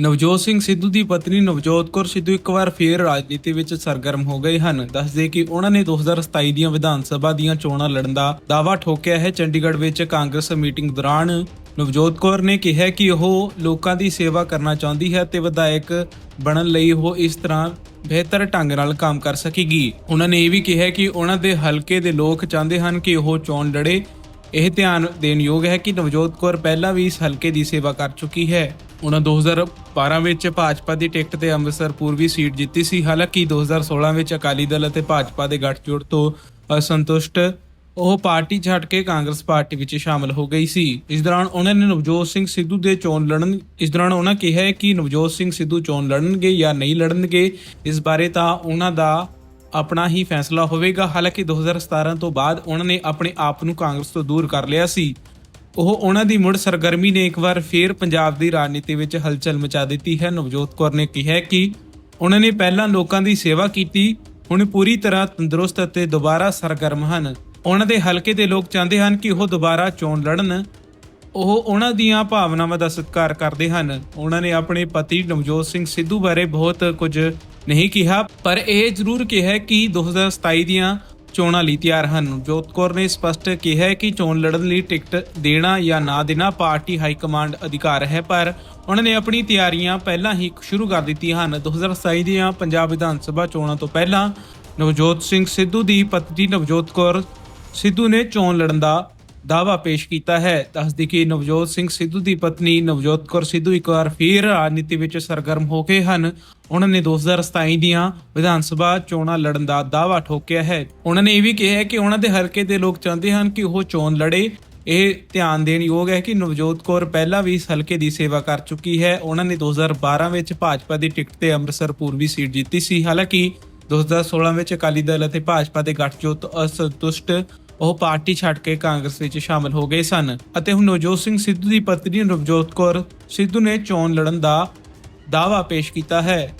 ਨਵਜੋਤ ਸਿੰਘ ਸਿੱਧੂ ਦੀ ਪਤਨੀ ਨਵਜੋਤ ਕੌਰ ਸਿੱਧੂ ਇੱਕ ਵਾਰ ਫੇਰ ਰਾਜਨੀਤੀ ਵਿੱਚ ਸਰਗਰਮ ਹੋ ਗਏ ਹਨ। ਦੱਸਦੇ ਕਿ ਉਹਨਾਂ ਨੇ 2027 ਦੀਆਂ ਵਿਧਾਨ ਸਭਾ ਦੀਆਂ ਚੋਣਾਂ ਲੜਨ ਦਾ ਦਾਅਵਾ ਠੋਕਿਆ ਹੈ। ਚੰਡੀਗੜ੍ਹ ਵਿੱਚ ਕਾਂਗਰਸ ਮੀਟਿੰਗ ਦੌਰਾਨ ਨਵਜੋਤ ਕੌਰ ਨੇ ਕਿਹਾ ਕਿ ਉਹ ਲੋਕਾਂ ਦੀ ਸੇਵਾ ਕਰਨਾ ਚਾਹੁੰਦੀ ਹੈ ਤੇ ਵਿਧਾਇਕ ਬਣਨ ਲਈ ਉਹ ਇਸ ਤਰ੍ਹਾਂ ਬਿਹਤਰ ਢੰਗ ਨਾਲ ਕੰਮ ਕਰ ਸਕੇਗੀ। ਉਹਨਾਂ ਨੇ ਇਹ ਵੀ ਕਿਹਾ ਕਿ ਉਹਨਾਂ ਦੇ ਹਲਕੇ ਦੇ ਲੋਕ ਚਾਹੁੰਦੇ ਹਨ ਕਿ ਉਹ ਚੋਣ ਲੜੇ। ਇਹ ਧਿਆਨ ਦੇਣ ਯੋਗ ਹੈ ਕਿ ਨਵਜੋਤ ਕੌਰ ਪਹਿਲਾਂ ਵੀ ਇਸ ਹਲਕੇ ਦੀ ਸੇਵਾ ਕਰ ਚੁੱਕੀ ਹੈ। ਉਹਨਾਂ 2012 ਵਿੱਚ ਭਾਜਪਾ ਦੀ ਟਿਕਟ ਤੇ ਅੰਮ੍ਰਿਤਸਰ ਪੂਰਬੀ ਸੀਟ ਜਿੱਤੀ ਸੀ। ਹਾਲਾਂਕਿ 2016 ਵਿੱਚ ਅਕਾਲੀ ਦਲ ਅਤੇ ਭਾਜਪਾ ਦੇ ਗੱਠਜੋੜ ਤੋਂ ਅਸੰਤੁਸ਼ਟ ਉਹ ਪਾਰਟੀ ਛੱਡ ਕੇ ਕਾਂਗਰਸ ਪਾਰਟੀ ਵਿੱਚ ਸ਼ਾਮਲ ਹੋ ਗਈ ਸੀ। ਇਸ ਦੌਰਾਨ ਉਹਨਾਂ ਨੇ ਨਵਜੋਤ ਸਿੰਘ ਸਿੱਧੂ ਦੇ ਚੋਣ ਲੜਨ ਇਸ ਦੌਰਾਨ ਉਹਨਾਂ ਕਿਹਾ ਹੈ ਕਿ ਨਵਜੋਤ ਸਿੰਘ ਸਿੱਧੂ ਚੋਣ ਲੜਨਗੇ ਜਾਂ ਨਹੀਂ ਲੜਨਗੇ, ਇਸ ਬਾਰੇ ਤਾਂ ਉਹਨਾਂ ਦਾ ਆਪਣਾ ਹੀ ਫੈਸਲਾ ਹੋਵੇਗਾ। ਹਾਲਾਂਕਿ 2017 ਤੋਂ ਬਾਅਦ ਉਹਨਾਂ ਨੇ ਆਪਣੇ ਆਪ ਨੂੰ ਕਾਂਗਰਸ ਤੋਂ ਦੂਰ ਕਰ ਲਿਆ ਸੀ। ਉਹ ਉਹਨਾਂ ਦੀ ਮੁੜ ਸਰਗਰਮੀ ਨੇ ਇੱਕ ਵਾਰ ਫੇਰ ਪੰਜਾਬ ਦੀ ਰਾਜਨੀਤੀ ਵਿੱਚ ਹਲਚਲ ਮਚਾ ਦਿੱਤੀ ਹੈ। ਨਵਜੋਤ ਕੌਰ ਨੇ ਕਿਹਾ ਕਿ ਉਹਨਾਂ ਨੇ ਪਹਿਲਾਂ ਲੋਕਾਂ ਦੀ ਸੇਵਾ ਕੀਤੀ, ਹੁਣ ਪੂਰੀ ਤਰ੍ਹਾਂ ਤੰਦਰੁਸਤ ਅਤੇ ਦੁਬਾਰਾ ਸਰਗਰਮ ਹਨ। ਉਹਨਾਂ ਦੇ ਹਲਕੇ ਦੇ ਲੋਕ ਚਾਹੁੰਦੇ ਹਨ ਕਿ ਉਹ ਦੁਬਾਰਾ ਚੋਣ ਲੜਨ। ਉਹ ਉਹਨਾਂ ਦੀਆਂ ਭਾਵਨਾਵਾਂ ਦਾ ਸਤਿਕਾਰ ਕਰਦੇ ਹਨ। ਉਹਨਾਂ ਨੇ ਆਪਣੇ ਪਤੀ ਨਵਜੋਤ ਸਿੰਘ ਸਿੱਧੂ ਬਾਰੇ ਬਹੁਤ ਕੁਝ ਨਹੀਂ ਕਿਹਾ, ਪਰ ਇਹ ਜ਼ਰੂਰ ਕਿਹਾ ਕਿ 2027 ਦੀਆਂ ਚੋਣਾਂ ਲਈ ਤਿਆਰ ਹਨ। ਜੋਤ ਕੌਰ ਨੇ ਸਪਸ਼ਟ ਕਿਹਾ ਕਿ ਚੋਣ ਲੜਨ ਲਈ ਟਿਕਟ ਦੇਣਾ ਜਾਂ ਨਾ ਦੇਣਾ ਪਾਰਟੀ ਹਾਈ ਕਮਾਂਡ ਅਧਿਕਾਰ ਹੈ, ਪਰ ਉਹਨਾਂ ਨੇ ਆਪਣੀ ਤਿਆਰੀਆਂ ਪਹਿਲਾਂ ਹੀ ਸ਼ੁਰੂ ਕਰ ਦਿੱਤੀਆਂ ਹਨ। 2027 ਦੀਆਂ ਪੰਜਾਬ ਵਿਧਾਨ ਸਭਾ ਚੋਣਾਂ ਤੋਂ ਪਹਿਲਾਂ ਨਵਜੋਤ ਸਿੰਘ ਸਿੱਧੂ ਦੀ ਪਤਨੀ ਨਵਜੋਤ ਕੌਰ ਸਿੱਧੂ ਨੇ ਚੋਣ ਲੜਨ ਦਾ ਦਾਅਵਾ ਪੇਸ਼ ਕੀਤਾ ਹੈ। ਦੱਸਦੀ ਕਿ ਨਵਜੋਤ ਸਿੰਘ ਸਿੱਧੂ ਦੀ ਪਤਨੀ ਨਵਜੋਤ ਕੌਰ ਸਿੱਧੂ ਇੱਕ ਵਾਰ ਫਿਰ ਰਾਜਨੀਤੀ ਵਿੱਚ ਸਰਗਰਮ ਹੋ ਗਏ ਹਨ। ਉਹਨਾਂ ਨੇ 2027 ਦੀਆਂ ਵਿਧਾਨ ਸਭਾ ਚੋਣਾਂ ਲੜਨ ਦਾ ਦਾਅਵਾ ਠੋਕਿਆ ਹੈ। ਉਹਨਾਂ ਨੇ ਇਹ ਵੀ ਕਿਹਾ ਕਿ ਉਹਨਾਂ ਦੇ ਹਲਕੇ ਦੇ ਲੋਕ ਚਾਹੁੰਦੇ ਹਨ ਕਿ ਉਹ ਚੋਣ ਲੜੇ। ਇਹ ਧਿਆਨ ਦੇਣ ਯੋਗ ਹੈ ਕਿ ਨਵਜੋਤ ਕੌਰ ਪਹਿਲਾਂ ਵੀ ਇਸ ਹਲਕੇ ਦੀ ਸੇਵਾ ਕਰ ਚੁੱਕੀ ਹੈ। ਉਹਨਾਂ ਨੇ 2012 ਵਿੱਚ ਭਾਜਪਾ ਦੀ ਟਿਕਟ ਤੇ ਅੰਮ੍ਰਿਤਸਰ ਪੂਰਬੀ ਸੀਟ ਜਿੱਤੀ ਸੀ। ਹਾਲਾਂਕਿ 2016 ਵਿੱਚ ਅਕਾਲੀ ਦਲ ਅਤੇ ਭਾਜਪਾ ਦੇ ਗੱਠਜੋੜ ਅਸੰਤੁਸ਼ਟ ਉਹ ਪਾਰਟੀ ਛੱਡ ਕੇ ਕਾਂਗਰਸ ਵਿੱਚ ਸ਼ਾਮਲ ਹੋ ਗਏ ਸਨ ਅਤੇ ਹੁਣ ਨਵਜੋਤ ਸਿੰਘ ਸਿੱਧੂ ਦੀ ਪਤਨੀ ਨਵਜੋਤ ਕੌਰ ਸਿੱਧੂ ਨੇ ਚੋਣ ਲੜਨ ਦਾ ਦਾਅਵਾ ਪੇਸ਼ ਕੀਤਾ ਹੈ।